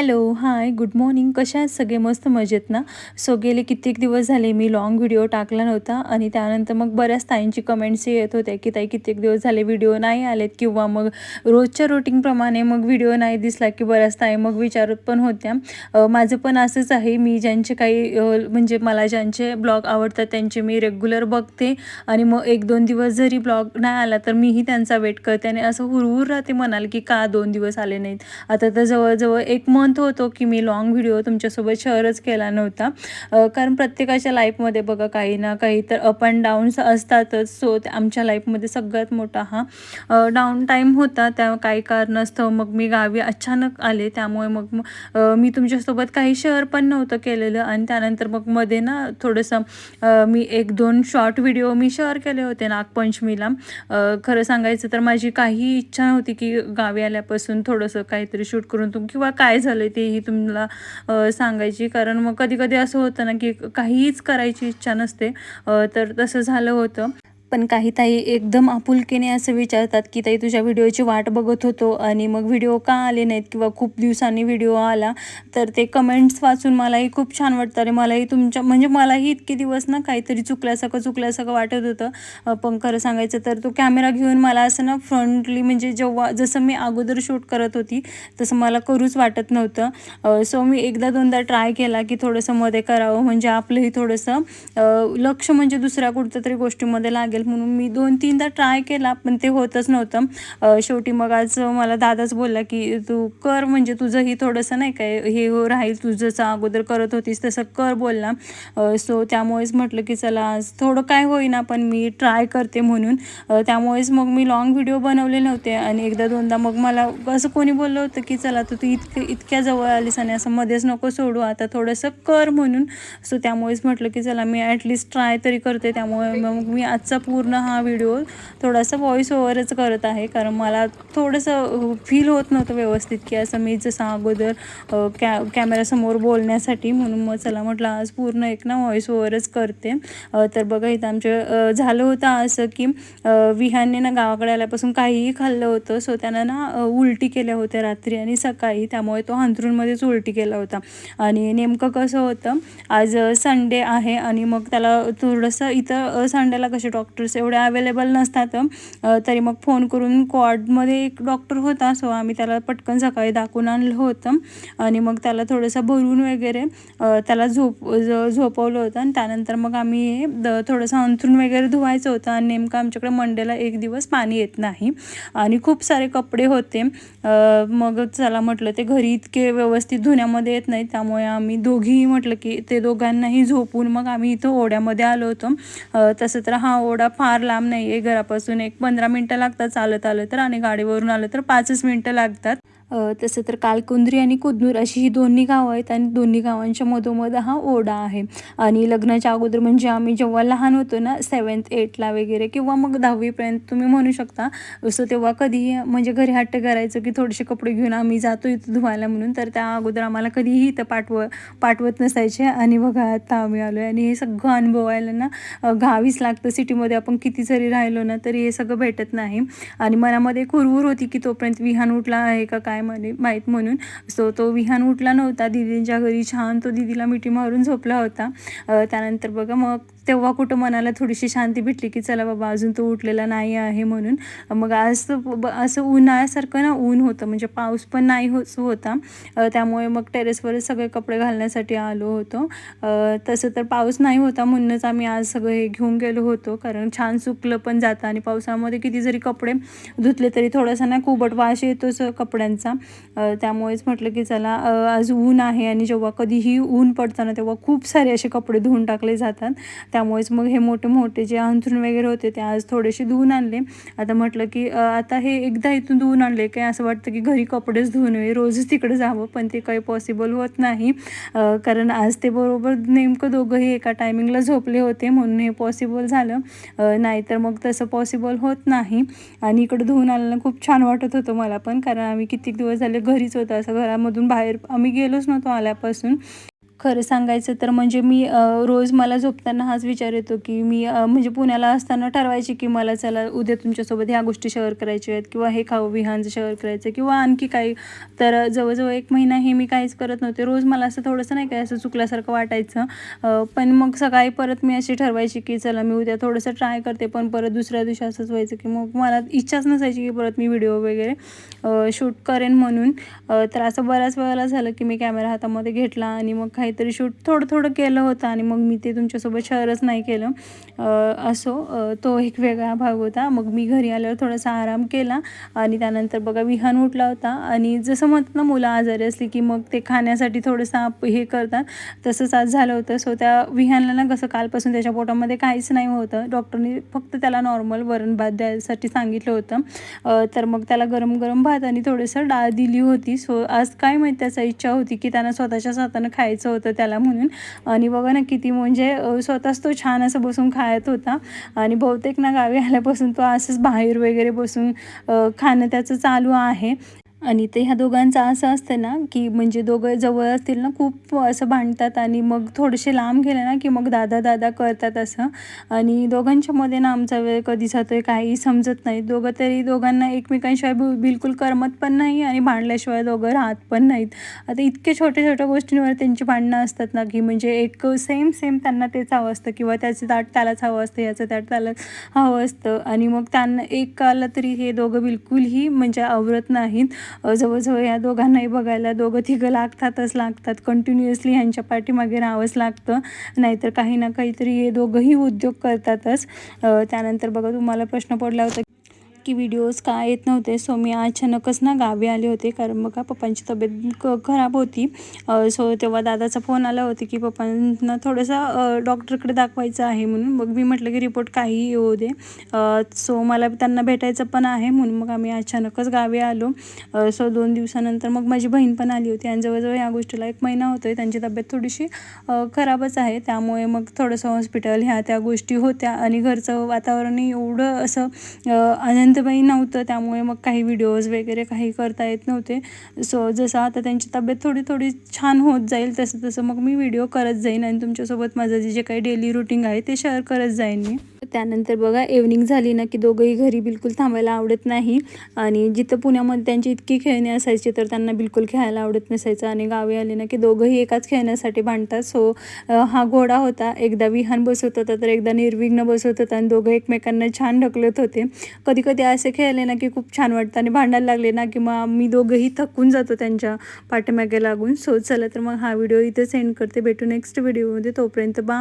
Hello hi good morning. कशा आहेत सगळे? मस्त मजेत ना? सो गेले कित्येक दिवस झाले. मी लॉंग व्हिडिओ टाकला नव्हता आणि त्यानंतर मग बऱ्याच ताईंची कमेंट्सही येत होत्या की ताई कित्येक दिवस झाले व्हिडिओ नाही आलेत. किंवा मग रोजच्या रुटीनप्रमाणे मग व्हिडिओ नाही दिसला की बऱ्याच ताई मग विचारत पण होत्या. माझं पण असंच आहे. मी ज्यांचे काही म्हणजे मला ज्यांचे ब्लॉग आवडतात त्यांचे मी रेग्युलर बघते. आणि मग एक दोन दिवस जरी ब्लॉग नाही आला तर मीही त्यांचा वेट करते. आणि असं हुरहुर राहते म्हणाल की का दोन दिवस आले नाहीत? आता तर जवळजवळ एक मंथ होतो की मी लाँग व्हिडिओ तुमच्यासोबत शेअरच केला नव्हता. कारण प्रत्येकाच्या लाईफमध्ये बघा काही ना काही तर अप अँड डाऊन्स असतातच. सो आमच्या लाईफमध्ये सगळ्यात मोठा हा डाऊन टाईम होता. त्या काही कारणास्तव मग मी गावी अचानक आले. त्यामुळे मग मी तुमच्यासोबत काही शेअर पण नव्हतं केलेलं. आणि त्यानंतर मग मध्ये ना थोडंसं मी एक दोन शॉर्ट व्हिडिओ मी शेअर केले होते नागपंचमीला. खरं सांगायचं तर माझी काही इच्छा नव्हती की गावी आल्यापासून थोडंसं काहीतरी शूट करून तुम किंवा काय झालं तेही तुम्हाला सांगायची. कारण मग कधी कधी असं होतं ना की काहीच करायची इच्छा नसते. तर तसं झालं होतं. पण काही ताई एकदम आपुलकीने असं विचारतात की ताई तुझ्या व्हिडिओची वाट बघत होतो आणि मग व्हिडिओ का आले नाहीत किंवा खूप दिवसांनी व्हिडिओ आला? तर ते कमेंट्स वाचून मलाही खूप छान वाटतं आणि मलाही तुमच्या म्हणजे मलाही इतके दिवस ना काहीतरी चुकल्यासारखं चुकल्यासारखं वाटत होतं. पण खरं सांगायचं तर तो कॅमेरा घेऊन मला असं ना फ्रंटली म्हणजे जेव्हा जसं मी अगोदर शूट करत होती तसं मला करूच वाटत नव्हतं. सो मी एकदा दोनदा ट्राय केला की थोडंसं मध्ये करावं म्हणजे आपलंही थोडंसं लक्ष म्हणजे दुसऱ्या कुठच्या तरी गोष्टीमध्ये लागेल. म्हणून मी दोन तीनदा ट्राय केला पण ते होतच नव्हतं. शेवटी मग आज मला दादाच बोलला की तू कर म्हणजे तुझंही थोडंसं नाही काय हे हो राहील तू अगोदर करत होतीस तसं कर बोलला. सो त्यामुळेच म्हटलं की चला आज थोडं काय होईना पण मी ट्राय करते म्हणून. त्यामुळेच मग मी लॉंग व्हिडिओ बनवले नव्हते आणि एकदा दोनदा मग मला असं कोणी बोललं होतं की चला तू तू इतकं इतक्या जवळ आलीस आणि असं मध्येच नको सोडू आता थोडंसं कर म्हणून. सो त्यामुळेच म्हटलं की चला मी ॲटलिस्ट ट्राय तरी करते. त्यामुळे मग मी आजचा पूर्ण हा व्हिडिओ थोडासा व्हॉईस ओव्हरच करत आहे. कारण मला थोडंसं फील होत नव्हतं व्यवस्थित की असं मी जसं अगोदर कॅ कॅमेरासमोर बोलण्यासाठी म्हणून मग चला म्हटलं आज पूर्ण एक ना व्हॉइस ओव्हरच करते. तर बघा इथं आमच्या झालं होतं असं की विहानने ना गावाकडे आल्यापासून काहीही खाल्लं होतं. सो त्यानं ना उलटी केल्या होत्या रात्री आणि सकाळी. त्यामुळे तो अंथरूणमध्येच उलटी केला होता. आणि नेमकं कसं होतं आज संडे आहे आणि मग त्याला थोडंसं इथं संडेला कसे डॉक्टर डॉक्टर्स एवढे अवेलेबल नसतात. तरी मग फोन करून क्वाडमध्ये एक डॉक्टर होता. सो आम्ही त्याला पटकन सकाळी दाखवून आणलं होतं. आणि मग त्याला थोडंसं भरून वगैरे त्याला झोप झोपवलं होतं. आणि त्यानंतर मग आम्ही द थोडंसं अंथरूण वगैरे धुवायचं होतं. आणि नेमकं आमच्याकडे मंडेला एक दिवस पाणी येत नाही. आणि खूप सारे कपडे होते. मग चला म्हटलं ते घरी इतके व्यवस्थित धुण्यामध्ये येत नाही त्यामुळे आम्ही दोघीही म्हटलं की ते दोघांनाही झोपून मग आम्ही इथं ओढ्यामध्ये आलो होतो. तसं तर हा ओढा फार लांब नाही आहे घरापासून एक पंधरा मिनटं लागतात चालत आलं तर आणि गाडीवरून आलं तर पाचच मिनटं लागतात. तसं तर कालकुंद्री आणि कुदनूर अशी ही दोन्ही गावं आहेत आणि दोन्ही गावांच्या मधोमध हा ओढा आहे. आणि लग्नाच्या अगोदर म्हणजे आम्ही जेव्हा लहान होतो ना सेवन्थ एटला वगैरे किंवा मग दहावीपर्यंत तुम्ही म्हणू शकता. असं तेव्हा कधीही म्हणजे घरी हट्ट करायचं की थोडेसे कपडे घेऊन आम्ही जातो इथं धुवायला म्हणून. तर त्या अगोदर आम्हाला कधीही इथं पाठव पाठवत नसायचे. आणि बघा आता आम्ही आलो आहे आणि हे सगळं अनुभवायला ना घावीच गावीच लागतं. सिटीमध्ये आपण किती जरी राहिलो ना तरी हे सगळं भेटत नाही. आणि मनामध्ये खुरवूर होती की तोपर्यंत विहान उठला आहे का काय म्हणे माहीत म्हणून. सो तो विहान उठला नव्हता. दिदींच्या घरी छान तो दिदीला मिठी मारून झोपला होता. त्यानंतर बघा मग तेव्हा कुठं मनाला थोडीशी शांती भेटली की चला बाबा अजून तो उठलेला नाही आहे म्हणून. मग आज असं उन्हाळ्यासारखं ना ऊन होतं म्हणजे पाऊस पण नाही हो होता. त्यामुळे मग टेरेसवरच सगळे कपडे घालण्यासाठी आलो होतो. तसं तर पाऊस नाही होता म्हणूनच आम्ही आज सगळं हे घेऊन गेलो होतो कारण छान सुकलं पण जातं आणि पावसामध्ये किती जरी कपडे धुतले तरी थोडासा ना कुबट वास येतोच कपड्यांचा. त्यामुळेच म्हटलं की चला आज ऊन आहे आणि जेव्हा कधीही ऊन पडतं ना तेव्हा खूप सारे असे कपडे धुवून टाकले जातात. त्यामुळेच मग हे मोठे मोठे जे अंथरूण वगैरे होते ते आज थोडेसे धुवून आणले. आता म्हटलं की आता हे एकदा इथून धुवून आणले काय असं वाटतं की घरी कपडेच धुवून नये रोजच तिकडे जावं पण ते काही पॉसिबल होत नाही. कारण आज ते बरोबर नेमकं दोघंही एका टायमिंगला झोपले होते म्हणून हे पॉसिबल झालं. नाहीतर मग तसं पॉसिबल होत नाही. आणि इकडं धुवून आल्यानं खूप छान वाटत होतं मला पण कारण आम्ही कित्येक दिवस झाले घरीच होतो. असं घरामधून बाहेर आम्ही गेलोच नव्हतो आल्यापासून. खरं सांगायचं तर म्हणजे मी रोज मला झोपताना हाच विचार येतो की मी म्हणजे पुण्याला असताना ठरवायची की मला चला उद्या तुमच्यासोबत ह्या गोष्टी शेअर करायच्या आहेत किंवा हे खाऊ विहानचं शेअर करायचं किंवा आणखी काही. तर जवळजवळ एक महिना हे मी काहीच करत नव्हते. रोज मला असं थोडंसं नाही काय असं चुकल्यासारखं वाटायचं. पण मग सकाळी परत मी अशी ठरवायची की चला मी उद्या थोडंसं ट्राय करते पण परत दुसऱ्या दिवशी असंच व्हायचं की मग मला इच्छाच नसायची की परत मी व्हिडिओ वगैरे शूट करेन म्हणून. तर असं बऱ्याच वेळेला झालं की मी कॅमेरा हातामध्ये घेतला आणि मग काही काहीतरी शूट थोडं थोडं केलं होतं आणि मग मी ते तुमच्यासोबत शेअरच नाही केलं. असो तो एक वेगळा भाग होता. मग मी घरी आल्यावर थोडासा आराम केला आणि त्यानंतर बघा विहान उठला होता. आणि जसं म्हणतात ना मुलं आजारी असली की मग ते खाण्यासाठी थोडंसं आप हे करतात. तसंच आज झालं होतं. सो त्या विहानला ना कसं कालपासून त्याच्या पोटामध्ये काहीच नाही होतं. डॉक्टरनी फक्त त्याला नॉर्मल वरण भात द्यायसाठी सांगितलं होतं. तर मग त्याला गरम गरम भात आणि थोडंसं डाळ दिली होती. सो आज काय माहीत त्याचा इच्छा होती की त्यांना स्वतःच्या हातानं खायचं होतं. त्याला म्हणून. आणि बघा ना किती म्हणजे स्वतःच तो छान असं बसून खायत होता. आणि बहुतेक ना गावी आल्यापासून तो असंच बाहेर वगैरे बसून खाणं त्याचं चालू आहे. आणि ते ह्या दोघांचं असं असतं ना की म्हणजे दोघं जवळ असतील ना खूप असं भांडतात आणि मग थोडेसे लांब गेले ना की मग दादा दादा करतात असं. आणि दोघांच्यामध्ये ना आमचा वेळ कधी जातो आहे काही समजत नाही. दोघं तरी दोघांना एकमेकांशिवाय बिलकुल करमत पण नाही आणि भांडल्याशिवाय दोघं राहत पण नाहीत. आता इतके छोट्या छोट्या गोष्टींवर त्यांची भांडणं असतात ना की म्हणजे एक सेम सेम त्यांना तेच हवं असतं किंवा त्याचं ताट त्यालाच हवं असतं याचं ताट त्याला हवं असतं. आणि मग त्यांना एक आलं तरी हे दोघं बिलकुलही म्हणजे आवरत नाहीत. जवळजवळ या दोघांनाही बघायला दोघं तिघं लागतातच लागतात. कंटिन्युअसली ह्यांच्या पाठीमागे राहावंच लागतं. नाहीतर काही ना काहीतरी हे दोघंही उद्योग करतातच. त्यानंतर बघा तुम्हाला प्रश्न पडला होता की व्हिडिओज का येत नव्हते. सो मी अचानकच ना गावी आले होते. कारण बघा पप्पांची तब्येत क खराब होती. सो तेव्हा दादाचा फोन आला होता की पप्पांना थोडंसं डॉक्टरकडे दाखवायचं आहे म्हणून. मग मी म्हटलं की रिपोर्ट काही येऊ दे. सो मला त्यांना भेटायचं पण आहे म्हणून मग आम्ही अचानकच गावी आलो. सो दोन दिवसानंतर मग माझी बहीण पण आली होती. आणि जवळजवळ या गोष्टीला एक महिना होतो आहे त्यांची तब्येत थोडीशी खराबच आहे. त्यामुळे मग थोडंसं हॉस्पिटल ह्या त्या गोष्टी होत्या. आणि घरचं वातावरण एवढं असं अनंत आनंदबाई नव्हतं त्यामुळे मग काही व्हिडिओज वगैरे काही करता येत नव्हते. सो जसं आता त्यांची तब्येत थोडी थोडी छान होत जाईल तसं तसं मग मी व्हिडिओ करत जाईन आणि तुमच्यासोबत माझं जे जे काही डेली रुटीन आहे ते शेअर करत जाईन मी. त्यानंतर बघा इव्हनिंग झाली ना की दोघंही घरी बिलकुल थांबायला आवडत नाही. आणि जिथं पुण्यामध्ये त्यांची इतकी खेळणी असायची तर त्यांना बिलकुल खेळायला आवडत नसायचं. आणि गावी आले ना की दोघंही एकाच खेळण्यासाठी भांडतात. सो हा घोडा होता. एकदा विहान बसवत होता तर एकदा निर्विघ्न बसवत होता आणि दोघं एकमेकांना छान ढकलत होते. कधी कधी असे खेळले ना की खूप छान वाटतं. आणि भांडायला लागले ना की मग मी दोघंही थकून जातो त्यांच्या पाठीमागे लागून. सो चला तर मग हा व्हिडिओ इथं सेंड करते. भेटू नेक्स्ट व्हिडिओमध्ये तोपर्यंत बा